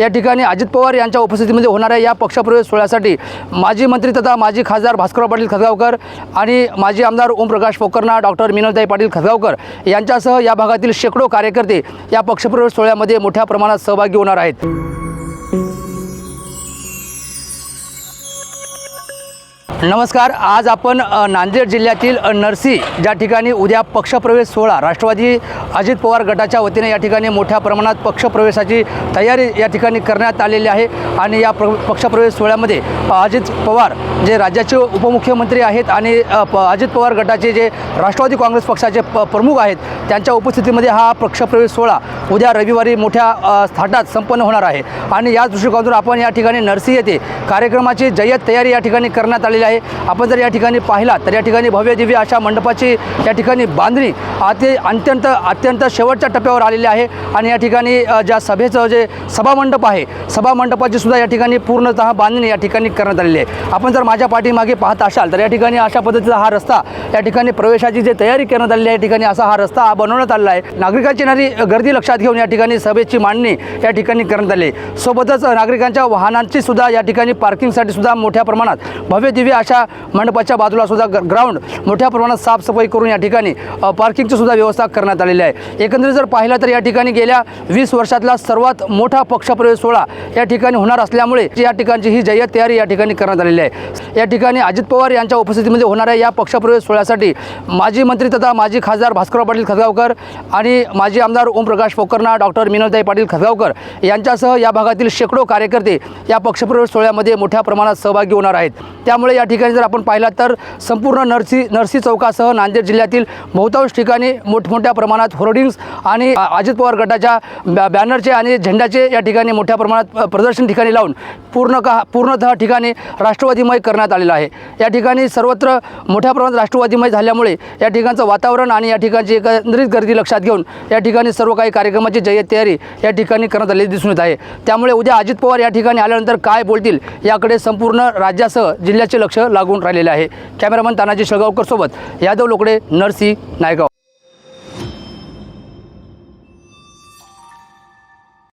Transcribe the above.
या ठिकाणी अजित पवार यांच्या उपस्थितीमध्ये होणाऱ्या या पक्षप्रवेश सोहळ्यासाठी माजी मंत्री तथा माजी खासदार भास्करराव पाटील खतगावकर आणि माजी आमदार ओमप्रकाश पोकर्णा डॉक्टर मिनलताई पाटील खतगावकर यांच्यासह या भागातील शेकडो कार्यकर्ते या पक्षप्रवेश सोहळ्यामध्ये मोठ्या प्रमाणात सहभागी होणार आहेत. नमस्कार आज आपण नांदेड जिल्ह्यातील नरसी ज्या ठिकाणी उद्या पक्षप्रवेश सोहळा राष्ट्रवादी अजित पवार गटाच्या वतीने या ठिकाणी मोठ्या प्रमाणात पक्षप्रवेशाची तयारी या ठिकाणी करण्यात आलेली आहे. आणि या प्र पक्षप्रवेश सोहळ्यामध्ये अजित पवार जे राज्याचे उपमुख्यमंत्री आहेत आणि प अजित पवार गटाचे जे राष्ट्रवादी काँग्रेस पक्षाचे प प्रमुख आहेत त्यांच्या उपस्थितीमध्ये हा पक्षप्रवेश सोहळा उद्या रविवारी मोठ्या थाटात संपन्न होणार आहे. आणि या दृष्टिकोनातून आपण या ठिकाणी नरसी येथे कार्यक्रमाची जय्यत तयारी या ठिकाणी करण्यात आलेली आहे. आपण जर या ठिकाणी पाहिला तर या ठिकाणी भव्य दिव्य अशा मंडपाची या ठिकाणी बांधणी अति अत्यंत अत्यंत शेवटच्या टप्प्यावर आलेली आहे आणि या ठिकाणी ज्या सभेचं जे सभामंडप आहे सभामंडपाची सुद्धा या ठिकाणी पूर्णतः बांधणी या ठिकाणी करण्यात आलेली आहे आपण जर माझ्या पाठीमागे पाहत असाल तर या ठिकाणी अशा पद्धतीचा हा रस्ता या ठिकाणी प्रवेशाची जी तयारी करण्यात आलेली आहे या ठिकाणी असा हा रस्ता हा बनवण्यात आलेला आहे नागरिकांची येणारी गर्दी लक्षात घेऊन या ठिकाणी सभेची मांडणी या ठिकाणी करण्यात आली सोबतच नागरिकांच्या वाहनांची सुद्धा या ठिकाणी पार्किंगसाठी सुद्धा मोठ्या प्रमाणात भव्य दिव्य अशा मंडपाच्या बाजूला सुद्धा ग्राउंड मोठ्या प्रमाणात साफसफाई करून या ठिकाणी पार्किंगची सुद्धा व्यवस्था करण्यात आलेली आहे. एकंदरीत जर पाहिलं तर या ठिकाणी गेल्या वीस वर्षातला सर्वात मोठा पक्षप्रवेश सोहळा या ठिकाणी होणार असल्यामुळे या ठिकाणची ही जय्यत तयारी या ठिकाणी करण्यात आलेली आहे. या ठिकाणी अजित पवार यांच्या उपस्थितीमध्ये होणाऱ्या या पक्षप्रवेश सोहळ्यासाठी माजी मंत्री तथा माजी खासदार भास्करराव पाटील खतगावकर आणि माजी आमदार ओमप्रकाश पोकर्णा डॉक्टर मिनलताई पाटील खतगावकर यांच्यासह या भागातील शेकडो कार्यकर्ते या पक्षप्रवेश सोहळ्यामध्ये मोठ्या प्रमाणात सहभागी होणार आहेत. त्यामुळे या ठिकाणी जर आपण पाहिला तर संपूर्ण नरसी नरसी चौकासह नांदेड जिल्ह्यातील बहुतांश ठिकाणी मोठमोठ्या प्रमाणात होर्डिंग्स आणि अजित पवार गटाच्या बॅ बॅनरचे आणि झेंड्याचे या ठिकाणी मोठ्या प्रमाणात प्रदर्शन ठिकाणी लावून पूर्ण का पूर्णतः ठिकाणी राष्ट्रवादीमय करण्यात आलेलं आहे. या ठिकाणी सर्वत्र मोठ्या प्रमाणात राष्ट्रवादीमय झाल्यामुळे या ठिकाणचं वातावरण आणि या ठिकाणची एकंदरीत गर्दी लक्षात घेऊन या ठिकाणी सर्व काही कार्यक्रमाची जय्यत तयारी या ठिकाणी करण्यात आलेली दिसून येत आहे. त्यामुळे उद्या अजित पवार या ठिकाणी आल्यानंतर काय बोलतील याकडे संपूर्ण राज्यासह जिल्ह्याचे लक्ष लागून राहिलेले आहे. कॅमेरामन तानाजी शेळगावकर सोबत यादव लोकडे नरसी नायगाव.